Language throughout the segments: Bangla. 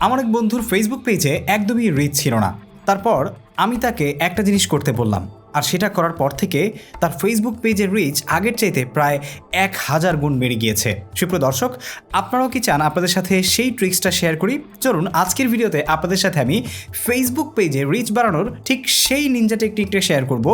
আমার এক বন্ধুর ফেসবুক পেজে একদমই রিচ ছিল না। তারপর আমি তাকে একটা জিনিস করতে বললাম। আর সেটা করার পর থেকে তার ফেসবুক পেজের রিচ আগের চাইতে প্রায় এক হাজার গুণ বেড়ে গিয়েছে। সুপ্রিয় দর্শক, আপনারাও কি চান আপনাদের সাথে সেই ট্রিক্সটা শেয়ার করি? চলুন, আজকের ভিডিওতে আপনাদের সাথে আমি ফেসবুক পেজে রিচ বাড়ানোর ঠিক সেই নিনজা টেকনিকটা শেয়ার করব।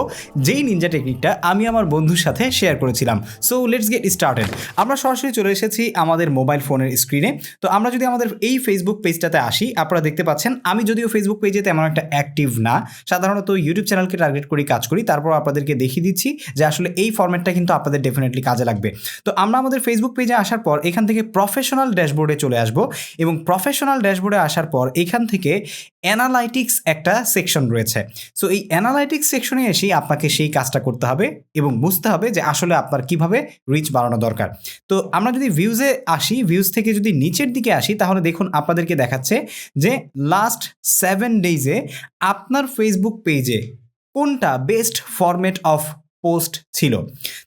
যেই নিনজা টেকনিকটা আমি আমার বন্ধুর সাথে শেয়ার করেছিলাম। সো লেটস গেট স্টার্টেড আমরা সরাসরি চলে এসেছি আমাদের মোবাইল ফোনের স্ক্রিনে তো আমরা যদি আমাদের এই ফেসবুক পেজটাতে আসি, আপনারা দেখতে পাচ্ছেন, আমি যদিও ফেসবুক পেজে তেমন একটা অ্যাক্টিভ না। সাধারণত ইউটিউব চ্যানেলকে টার্গেট করি কাজ করি, তারপর আপনাদেরকে দেখিয়ে দিচ্ছি যে আসলে এই ফর্ম্যাটটা কিন্তু আপনাদের ডেফিনেটলি কাজে লাগবে। তো আমরা আমাদের ফেসবুক পেজে আসার পর এখান থেকে প্রফেশনাল ড্যাশবোর্ডে চলে আসব এবং প্রফেশনাল ড্যাশবোর্ডে আসার পর এখান থেকে অ্যানালাইটিক্স একটা সেকশন রয়েছে। সো এই অ্যানালাইটিক্স সেকশনে এসেই আপনাকে সেই কাজটা করতে হবে এবং বুঝতে হবে যে আসলে আপনার কীভাবে রিচ বাড়ানো দরকার। তো আমরা যদি ভিউজে আসি ভিউজ থেকে যদি নিচের দিকে আসি, তাহলে দেখুন আপনাদেরকে দেখাচ্ছে যে লাস্ট সেভেন ডেইজে আপনার ফেসবুক পেজে কোনটা বেস্ট ফরম্যাট অফ পোস্ট ছিল?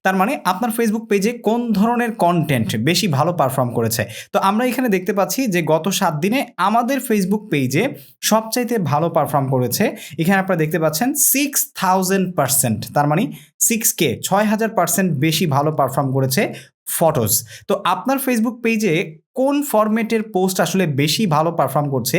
তার মানে আপনার ফেসবুক পেজে কোন ধরনের কন্টেন্ট বেশি ভালো পারফর্ম করেছে? তো আমরা এখানে দেখতে পাচ্ছি যে গত সাত দিনে আমাদের ফেসবুক পেজে সবচাইতে ভালো পারফর্ম করেছে। এখানে আপনারা দেখতে পাচ্ছেন সিক্স থাউজেন্ড পার্সেন্ট তার মানে সিক্স কে ছয় হাজার পার্সেন্ট বেশি ভালো পারফর্ম করেছে ফটোজ তো আপনার ফেসবুক পেজে কোন ফরম্যাটের পোস্ট আসলে বেশি ভালো পারফর্ম করছে,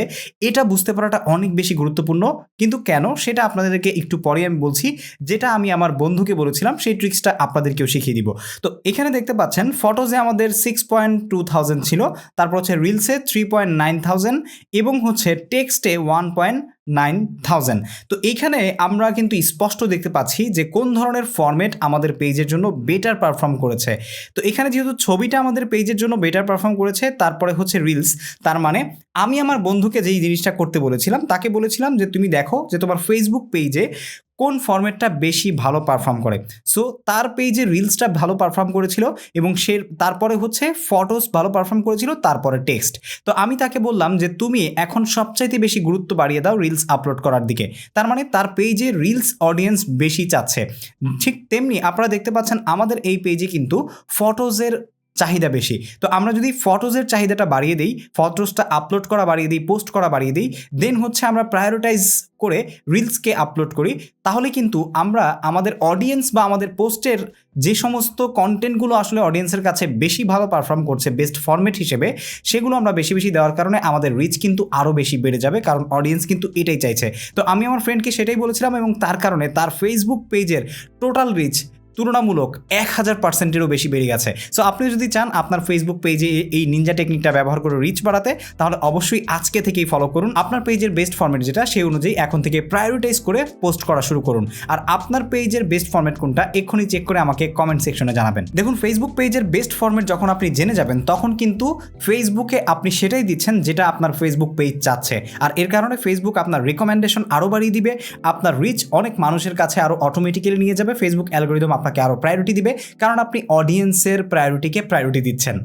এটা বুঝতে পারাটা অনেক বেশি গুরুত্বপূর্ণ। কিন্তু কেন? সেটা আপনাদেরকে একটু পরে আমি বলছি। যেটা আমি আমার বন্ধুকে বলেছিলাম, সেই ট্রিক্সটা আপনাদেরকেও শিখিয়ে দিব। তো এখানে দেখতে পাচ্ছেন ফটোজে আমাদের সিক্স পয়েন্ট টু থাউজেন্ড ছিল, তারপর হচ্ছে রিলসে থ্রি পয়েন্ট নাইন থাউজেন্ড এবং হচ্ছে টেক্সটে ওয়ান পয়েন্ট নাইন থাউজেন্ড। তো এইখানে আমরা কিন্তু স্পষ্ট দেখতে পাচ্ছি যে কোন ধরনের ফর্মেট আমাদের পেজের জন্য বেটার পারফর্ম করেছে। তো এখানে যেহেতু ছবিটা আমাদের পেজের জন্য বেটার পারফর্ম করেছে, তারপরে হচ্ছে রিলস তার মানে আমি আমার বন্ধুকে যেই জিনিসটা করতে বলেছিলাম, তাকে বলেছিলাম যে তুমি দেখো যে তোমার ফেসবুক পেজে কোন ফরম্যাটটা বেশি ভালো পারফর্ম করে? সো তার পেজে রিলসটা ভালো পারফর্ম করেছিল এবং সে, তারপরে হচ্ছে ফটোস ভালো পারফর্ম করেছিল, তারপরে টেক্সট তো আমি তাকে বললাম যে, তুমি এখন সবচাইতে বেশি গুরুত্ব বাড়িয়ে দাও রিলস আপলোড করার দিকে। তার মানে তার পেজে রিলস অডিয়েন্স বেশি চাচ্ছে। ঠিক তেমনি আপনারা দেখতে পাচ্ছেন আমাদের এই পেজে কিন্তু ফটোজের চাহিদা বেশি। তো আমরা যদি ফটোজের চাহিদাটা বাড়িয়ে দিই, ফটোজটা আপলোড করা বাড়িয়ে দিই পোস্ট করা বাড়িয়ে দিই দেন হচ্ছে আমরা প্রায়োরিটাইজ করে রিলসকে আপলোড করি, তাহলে কিন্তু আমরা আমাদের অডিয়েন্স বা আমাদের পোস্টের যে সমস্ত কন্টেন্টগুলো আসলে অডিয়েন্সের কাছে বেশি ভালো পারফর্ম করছে বেস্ট ফরম্যাট হিসেবে, সেগুলো আমরা বেশি বেশি দেওয়ার কারণে আমাদের রিচ কিন্তু আরও বেশি বেড়ে যাবে, কারণ অডিয়েন্স কিন্তু এটাই চাইছে। তো আমি আমার ফ্রেন্ডকে সেটাই বলেছিলাম এবং তার কারণে তার ফেসবুক পেজের টোটাল রিচ তুলনামূলক এক হাজার পার্সেন্টেরও বেশি বেড়ে গেছে। সো আপনি যদি চান আপনার ফেসবুক পেজে এই নিনজা টেকনিকটা ব্যবহার করে রিচ বাড়াতে, তাহলে অবশ্যই আজকে থেকেই ফলো করুন। আপনার পেজের বেস্ট ফরম্যাট যেটা সেই অনুযায়ী এখন থেকে প্রায়োরিটাইজ করে পোস্ট করা শুরু করুন। আর আপনার পেজের বেস্ট ফরম্যাট কোনটা, এক্ষুনি চেক করে আমাকে কমেন্ট সেকশনে জানাবেন। দেখুন ফেসবুক পেজের বেস্ট ফরম্যাট যখন আপনি জেনে যাবেন, তখন কিন্তু ফেসবুকে আপনি সেটাই দিচ্ছেন যেটা আপনার ফেসবুক পেজ চাচ্ছে। আর এর কারণে ফেসবুক আপনার রেকমেন্ডেশন আরও বাড়িয়ে দিবে, আপনার রিচ অনেক মানুষের কাছে আরও অটোমেটিক্যালি নিয়ে যাবে ফেসবুক অ্যালগোরিদম আপনাকে আরও প্রায়োরিটি দিবে কারণ আপনি অডিয়েন্সের প্রায়োরিটিকে প্রায়োরিটি দিচ্ছেন।